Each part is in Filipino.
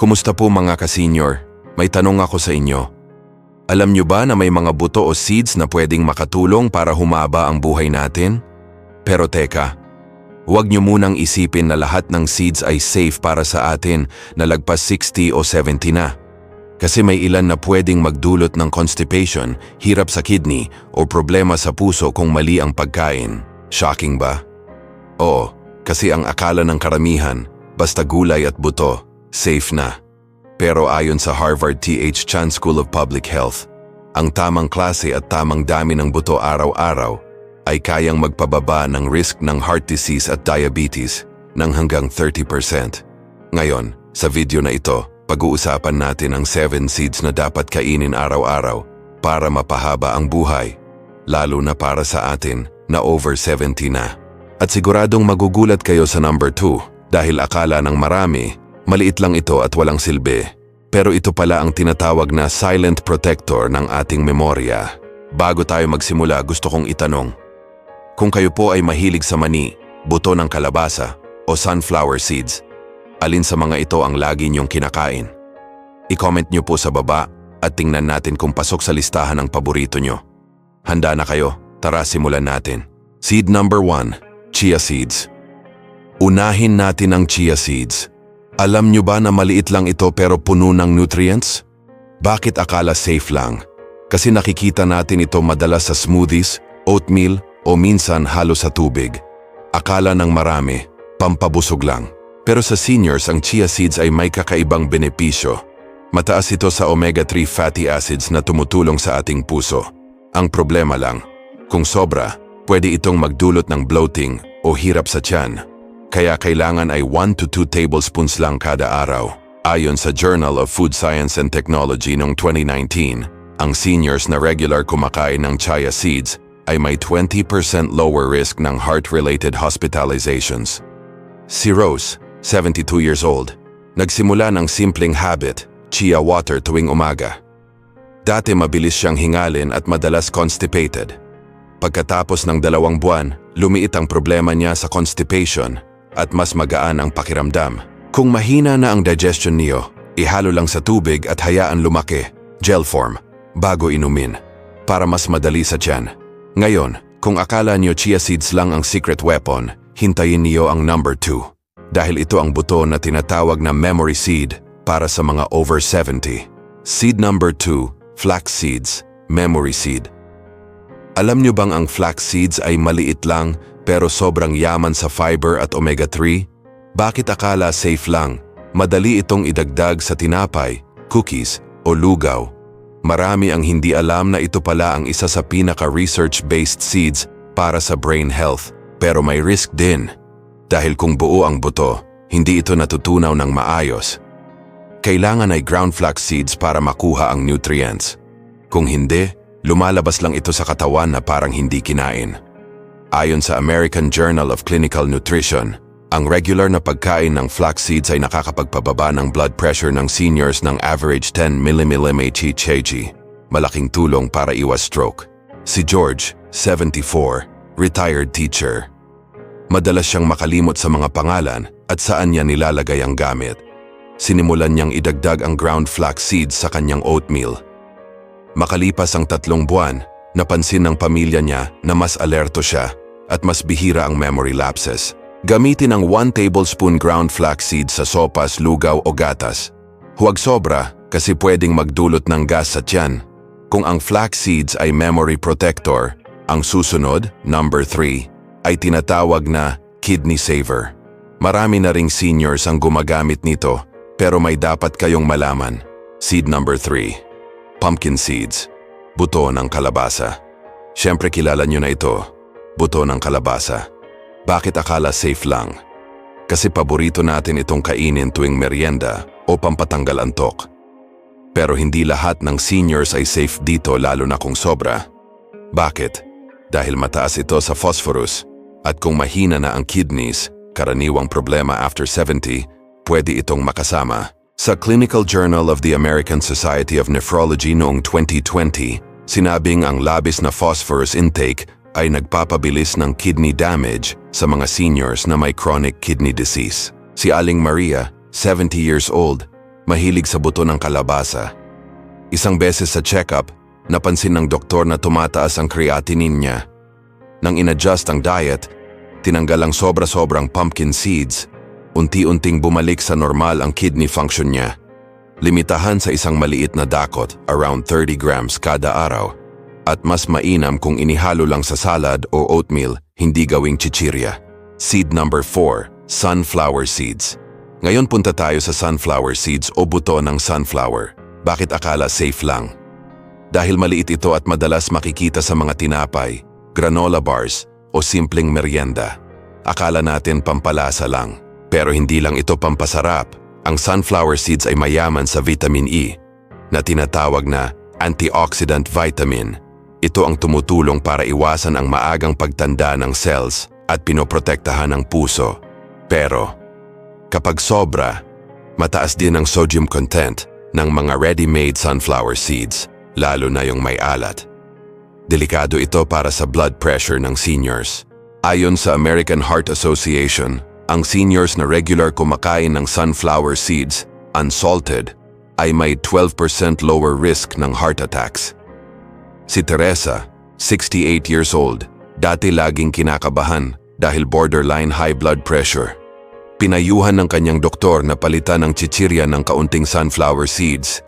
Kumusta po mga ka-senior? May tanong ako sa inyo. Alam nyo ba na may mga buto o seeds na pwedeng makatulong para humaba ang buhay natin? Pero teka, huwag nyo munang isipin na lahat ng seeds ay safe para sa atin na lagpas 60 o 70 na. Kasi may ilan na pwedeng magdulot ng constipation, hirap sa kidney o problema sa puso kung mali ang pagkain. Shocking ba? Oo, kasi ang akala ng karamihan, basta gulay at buto, safe na. Pero ayon sa Harvard T.H. Chan School of Public Health, ang tamang klase at tamang dami ng buto araw-araw ay kayang magpababa ng risk ng heart disease at diabetes ng hanggang 30%. Ngayon, sa video na ito, pag-uusapan natin ang 7 seeds na dapat kainin araw-araw para mapahaba ang buhay, lalo na para sa atin na over 70 na. At siguradong magugulat kayo sa number 2 dahil akala ng marami, maliit lang ito at walang silbi. Pero ito pala ang tinatawag na silent protector ng ating memorya. Bago tayo magsimula, gusto kong itanong. Kung kayo po ay mahilig sa mani, buto ng kalabasa o sunflower seeds, alin sa mga ito ang lagi niyong kinakain? I-comment niyo po sa baba at tingnan natin kung pasok sa listahan ng paborito niyo. Handa na kayo? Tara simulan natin. Seed number 1, chia seeds. Unahin natin ang chia seeds. Alam nyo ba na maliit lang ito pero puno ng nutrients? Bakit akala safe lang? Kasi nakikita natin ito madalas sa smoothies, oatmeal o minsan halo sa tubig. Akala ng marami, pampabusog lang. Pero sa seniors ang chia seeds ay may kakaibang benepisyo. Mataas ito sa omega-3 fatty acids na tumutulong sa ating puso. Ang problema lang, kung sobra, pwede itong magdulot ng bloating o hirap sa tiyan. Kaya kailangan ay 1 to 2 tablespoons lang kada araw. Ayon sa Journal of Food Science and Technology noong 2019, ang seniors na regular kumakain ng chia seeds ay may 20% lower risk ng heart-related hospitalizations. Si Rose, 72 years old, nagsimula ng simpleng habit, chia water tuwing umaga. Dati mabilis siyang hingalin at madalas constipated. Pagkatapos ng dalawang buwan, lumiit ang problema niya sa constipation at mas magaan ang pakiramdam. Kung mahina na ang digestion niyo, ihalo lang sa tubig at hayaan lumaki, gel form, bago inumin, para mas madali sa tiyan. Ngayon, kung akala niyo chia seeds lang ang secret weapon, hintayin niyo ang number 2. Dahil ito ang buto na tinatawag na memory seed para sa mga over 70. Seed number 2, flax seeds, memory seed. Alam niyo bang ang flax seeds ay maliit lang pero sobrang yaman sa fiber at omega-3? Bakit akala safe lang? Madali itong idagdag sa tinapay, cookies o lugaw. Marami ang hindi alam na ito pala ang isa sa pinaka-research-based seeds para sa brain health. Pero may risk din. Dahil kung buo ang buto, hindi ito natutunaw ng maayos. Kailangan ay ground flax seeds para makuha ang nutrients. Kung hindi, lumalabas lang ito sa katawan na parang hindi kinain. Ayon sa American Journal of Clinical Nutrition, ang regular na pagkain ng flax seeds ay nakakapagpababa ng blood pressure ng seniors ng average 10 mmHg. Malaking tulong para iwas stroke. Si George, 74, retired teacher. Madalas siyang makalimot sa mga pangalan at saan niya nilalagay ang gamit. Sinimulan niyang idagdag ang ground flax seeds sa kanyang oatmeal. Makalipas ang tatlong buwan, napansin ng pamilya niya na mas alerto siya at mas bihira ang memory lapses. Gamitin ang 1 tablespoon ground flax seeds sa sopas, lugaw o gatas. Huwag sobra kasi pwedeng magdulot ng gas sa tiyan. Kung ang flax seeds ay memory protector, ang susunod, number 3, ay tinatawag na kidney saver. Marami na ring seniors ang gumagamit nito pero may dapat kayong malaman. Seed number 3, pumpkin seeds, buto ng kalabasa. Siyempre kilala nyo na ito, buto ng kalabasa. Bakit akala safe lang? Kasi paborito natin itong kainin tuwing merienda o pampatanggal antok. Pero hindi lahat ng seniors ay safe dito lalo na kung sobra. Bakit? Dahil mataas ito sa phosphorus at kung mahina na ang kidneys, karaniwang problema after 70, pwede itong makasama. Sa Clinical Journal of the American Society of Nephrology noong 2020, sinabing ang labis na phosphorus intake ay nagpapabilis ng kidney damage sa mga seniors na may chronic kidney disease. Si Aling Maria, 70 years old, mahilig sa buto ng kalabasa. Isang beses sa check-up, napansin ng doktor na tumataas ang creatinine niya. Nang inadjust ang diet, tinanggal ang sobra-sobrang pumpkin seeds, unti-unting bumalik sa normal ang kidney function niya. Limitahan sa isang maliit na dakot, around 30 grams kada araw, at mas mainam kung inihalo lang sa salad o oatmeal, hindi gawing chichirya. Seed number 4, sunflower seeds. Ngayon punta tayo sa sunflower seeds o buto ng sunflower. Bakit akala safe lang? Dahil maliit ito at madalas makikita sa mga tinapay, granola bars o simpleng merienda. Akala natin pampalasa lang. Pero hindi lang ito pampasarap. Ang sunflower seeds ay mayaman sa vitamin E na tinatawag na antioxidant vitamin. Ito ang tumutulong para iwasan ang maagang pagtanda ng cells at pinoprotektahan ang puso. Pero kapag sobra, mataas din ang sodium content ng mga ready-made sunflower seeds, lalo na yung may alat. Delikado ito para sa blood pressure ng seniors. Ayon sa American Heart Association, ang seniors na regular kumakain ng sunflower seeds, unsalted, ay may 12% lower risk ng heart attacks. Si Teresa, 68 years old, dati laging kinakabahan dahil borderline high blood pressure. Pinayuhan ng kanyang doktor na palitan ng chichirya ng kaunting sunflower seeds.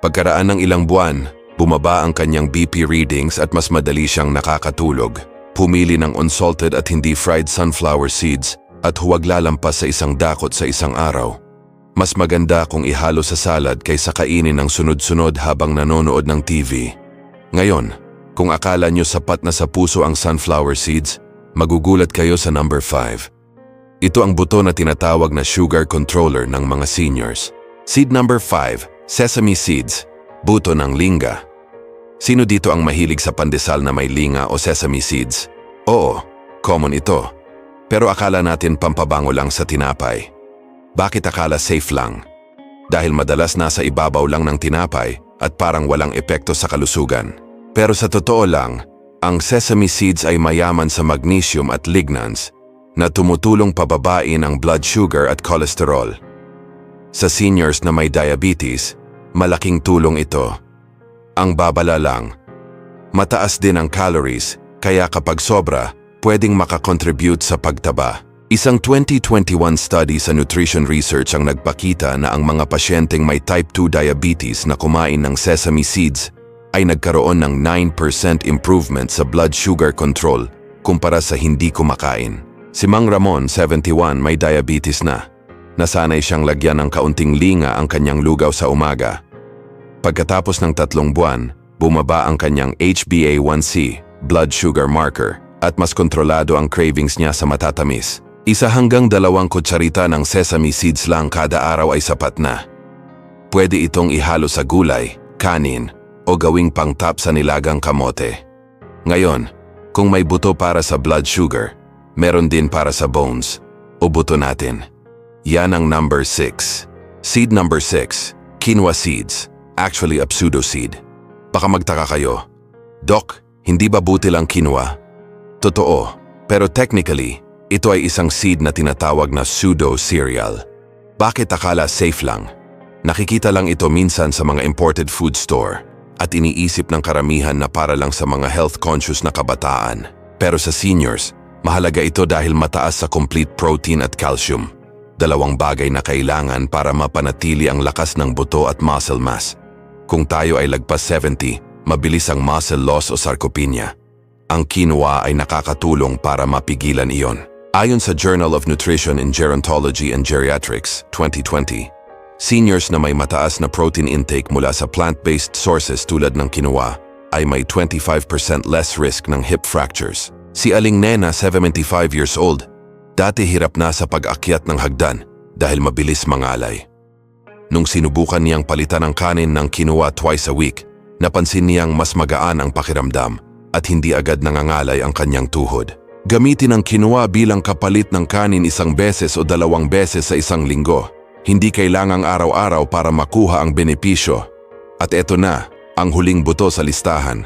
Pagkaraan ng ilang buwan, bumaba ang kanyang BP readings at mas madali siyang nakakatulog. Pumili ng unsalted at hindi fried sunflower seeds at huwag lalampas sa isang dakot sa isang araw. Mas maganda kung ihalo sa salad kaysa kainin ng sunod-sunod habang nanonood ng TV. Ngayon, kung akala nyo sapat na sa puso ang sunflower seeds, magugulat kayo sa number 5. Ito ang buto na tinatawag na sugar controller ng mga seniors. Seed number 5, sesame seeds, buto ng linga. Sino dito ang mahilig sa pandesal na may linga o sesame seeds? Oo, common ito. Pero akala natin pampabango lang sa tinapay. Bakit akala safe lang? Dahil madalas nasa ibabaw lang ng tinapay at parang walang epekto sa kalusugan. Pero sa totoo lang, ang sesame seeds ay mayaman sa magnesium at lignans na tumutulong pababain ang blood sugar at cholesterol. Sa seniors na may diabetes, malaking tulong ito. Ang babala lang, mataas din ang calories kaya kapag sobra, pwedeng makakontribute sa pagtaba. Isang 2021 study sa nutrition research ang nagpakita na ang mga pasyenteng may type 2 diabetes na kumain ng sesame seeds ay nagkaroon ng 9% improvement sa blood sugar control kumpara sa hindi kumakain. Si Mang Ramon, 71, may diabetes na. Nasanay siyang lagyan ng kaunting linga ang kanyang lugaw sa umaga. Pagkatapos ng tatlong buwan, bumaba ang kanyang HbA1c, blood sugar marker, at mas kontrolado ang cravings niya sa matatamis. Isa hanggang dalawang kutsarita ng sesame seeds lang kada araw ay sapat na. Pwede itong ihalo sa gulay, kanin, o gawing pangtap sa nilagang kamote. Ngayon, kung may buto para sa blood sugar, meron din para sa bones, o buto natin. Yan ang number 6. Seed number 6, quinoa seeds, actually a pseudoseed. Baka magtaka kayo, Doc, hindi ba buti lang quinoa? Totoo, pero technically, ito ay isang seed na tinatawag na pseudo-cereal. Bakit akala safe lang? Nakikita lang ito minsan sa mga imported food store at iniisip ng karamihan na para lang sa mga health-conscious na kabataan. Pero sa seniors, mahalaga ito dahil mataas sa complete protein at calcium. Dalawang bagay na kailangan para mapanatili ang lakas ng buto at muscle mass. Kung tayo ay lagpas 70, mabilis ang muscle loss o sarcopenia. Ang quinoa ay nakakatulong para mapigilan iyon. Ayon Journal of Nutrition in Gerontology and Geriatrics 2020, seniors na may mataas na protein intake mula sa plant-based sources tulad ng quinoa ay may 25% less risk ng hip fractures. Si Aling Nena, 75 years old, dati hirap na sa pag-akyat ng hagdan dahil mabilis mangalay. Nung sinubukan niyang palitan ang kanin ng quinoa twice a week, napansin niyang mas magaan ang pakiramdam at hindi agad nangangalay ang kanyang tuhod. Gamitin ang quinoa bilang kapalit ng kanin isang beses o dalawang beses sa isang linggo. Hindi kailangang araw-araw para makuha ang benepisyo. At eto na, ang huling buto sa listahan.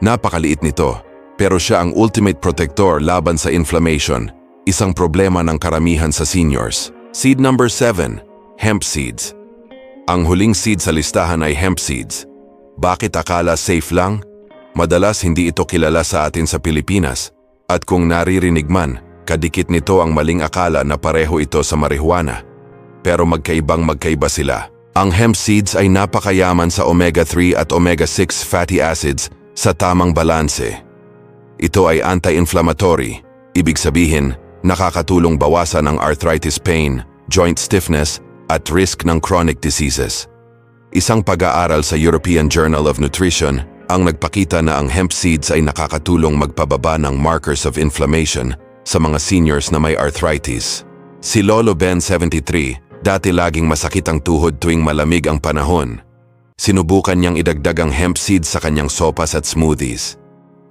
Napakaliit nito, pero siya ang ultimate protector laban sa inflammation, isang problema ng karamihan sa seniors. Seed number 7, hemp seeds. Ang huling seed sa listahan ay hemp seeds. Bakit akala safe lang? Madalas hindi ito kilala sa atin sa Pilipinas. At kung naririnig man, kadikit nito ang maling akala na pareho ito sa marijuana. Pero magkaibang magkaiba sila. Ang hemp seeds ay napakayaman sa omega-3 at omega-6 fatty acids sa tamang balanse. Ito ay anti-inflammatory, ibig sabihin, nakakatulong bawasan ang arthritis pain, joint stiffness, at risk ng chronic diseases. Isang pag-aaral sa European Journal of Nutrition ang nagpakita na ang hemp seeds ay nakakatulong magpababa ng markers of inflammation sa mga seniors na may arthritis. Si Lolo Ben 73, dati laging masakit ang tuhod tuwing malamig ang panahon. Sinubukan niyang idagdag ang hemp seeds sa kanyang sopas at smoothies.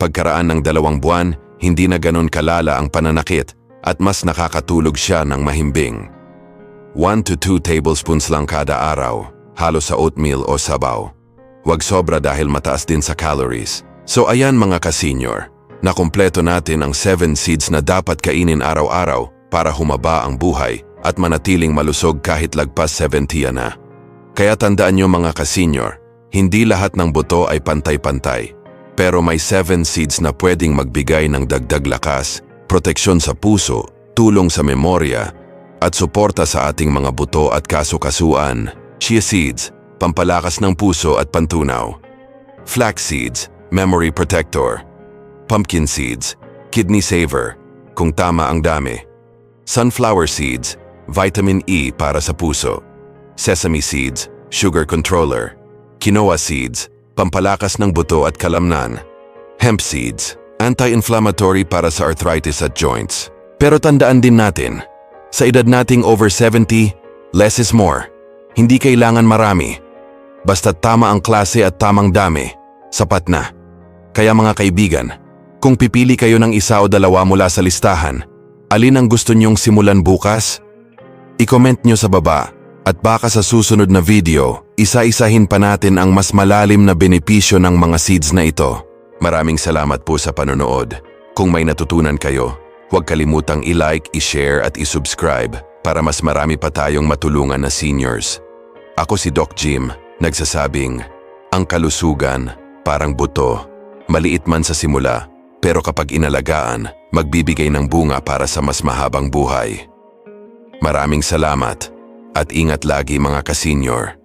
Pagkaraan ng dalawang buwan, hindi na ganon kalala ang pananakit at mas nakakatulog siya ng mahimbing. 1 to 2 tablespoons lang kada araw, halo sa oatmeal o sabaw. Huwag sobra dahil mataas din sa calories. So ayan mga ka-senior, nakumpleto natin ang 7 seeds na dapat kainin araw-araw para humaba ang buhay at manatiling malusog kahit lagpas 70 na. Kaya tandaan nyo mga ka-senior, hindi lahat ng buto ay pantay-pantay. Pero may 7 seeds na pwedeng magbigay ng dagdag lakas, proteksyon sa puso, tulong sa memorya, at suporta sa ating mga buto at kasukasuan. Chia seeds, pampalakas ng puso at pantunaw. Flax seeds, memory protector. Pumpkin seeds, kidney saver, kung tama ang dami. Sunflower seeds, vitamin E para sa puso. Sesame seeds, sugar controller. Quinoa seeds, pampalakas ng buto at kalamnan. Hemp seeds, anti-inflammatory para sa arthritis at joints. Pero tandaan din natin, sa edad nating over 70, less is more. Hindi kailangan marami. Basta tama ang klase at tamang dami, sapat na. Kaya mga kaibigan, kung pipili kayo ng isa o dalawa mula sa listahan, alin ang gusto nyong simulan bukas? I-comment nyo sa baba at baka sa susunod na video, isa-isahin pa natin ang mas malalim na benepisyo ng mga seeds na ito. Maraming salamat po sa panonood. Kung may natutunan kayo, huwag kalimutang i-like, i-share at i-subscribe para mas marami pa tayong matulungan na seniors. Ako si Doc Jim, nagsasabing, ang kalusugan, parang buto, maliit man sa simula, pero kapag inalagaan, magbibigay ng bunga para sa mas mahabang buhay. Maraming salamat at ingat lagi mga kasenyor.